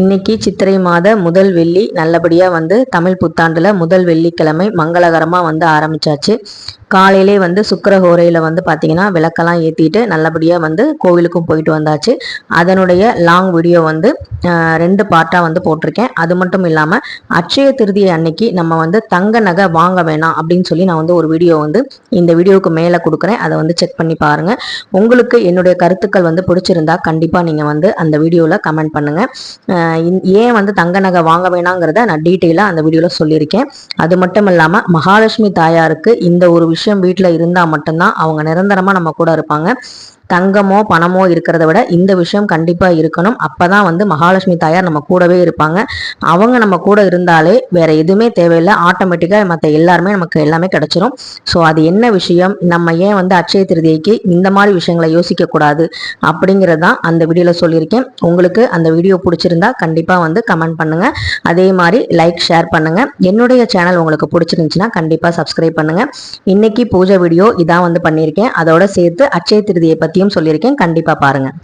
இன்னைக்கு சித்திரை மாத முதல் வெள்ளி நல்லபடியாக வந்து தமிழ் புத்தாண்டில் முதல் வெள்ளிக்கிழமை மங்களகரமாக வந்து ஆரம்பிச்சாச்சு. காலையிலே வந்து சுக்கரஹோரையில் வந்து பார்த்திங்கன்னா விளக்கெல்லாம் ஏற்றிட்டு நல்லபடியாக வந்து கோவிலுக்கும் போயிட்டு வந்தாச்சு. அதனுடைய லாங் வீடியோ வந்து ரெண்டு பார்ட்டாக வந்து போட்டிருக்கேன். அது மட்டும் இல்லாமல் அட்சய திருதியை அன்னைக்கு நம்ம வந்து தங்க நகை வாங்க வேணாம் அப்படின்னு சொல்லி நான் வந்து ஒரு வீடியோ வந்து இந்த வீடியோவுக்கு மேலே கொடுக்குறேன். அதை வந்து செக் பண்ணி பாருங்கள் உங்களுக்கு என்னுடைய கருத்துக்கள் வந்து பிடிச்சிருந்தா கண்டிப்பாக நீங்கள் வந்து அந்த வீடியோவில் கமெண்ட் பண்ணுங்கள் ஏன் வந்து தங்க நகை வாங்க வேணாங்கிறத நான் டீட்டெயிலாக அந்த வீடியோவில் சொல்லியிருக்கேன். அது மட்டும் இல்லாமல் மகாலட்சுமி தாயாருக்கு இந்த ஒரு விஷயம் வீட்டில் இருந்தால் மட்டும்தான் அவங்க நிரந்தரமாக நம்ம கூட இருப்பாங்க. தங்கமோ பணமோ இருக்கிறத விட இந்த விஷயம் கண்டிப்பாக இருக்கணும். அப்போ தான் வந்து மகாலட்சுமி தாயார் நம்ம கூடவே இருப்பாங்க. அவங்க நம்ம கூட இருந்தாலே வேற எதுவுமே தேவையில்லை. ஆட்டோமேட்டிக்காக மற்ற எல்லாருமே நமக்கு எல்லாமே கிடைச்சிரும். ஸோ அது என்ன விஷயம்? நம்ம ஏன் வந்து அட்சய திருதியைக்கு இந்த மாதிரி விஷயங்களை யோசிக்கக்கூடாது? அப்படிங்கிறது தான் அந்த வீடியோவில் சொல்லியிருக்கேன். உங்களுக்கு அந்த வீடியோ பிடிச்சிருந்தா கண்டிப்பாக வந்து கமெண்ட் பண்ணுங்கள் அதே மாதிரி லைக் ஷேர் பண்ணுங்கள் என்னுடைய சேனல் உங்களுக்கு பிடிச்சிருந்துச்சுன்னா கண்டிப்பாக சப்ஸ்கிரைப் பண்ணுங்கள் இன்னைக்கு பூஜை வீடியோ இதான் வந்து பண்ணியிருக்கேன். அதோட சேர்த்து அட்சய திருதியை பற்றி பற்றியும் சொல்லியிருக்கேன். கண்டிப்பாக பாருங்கள்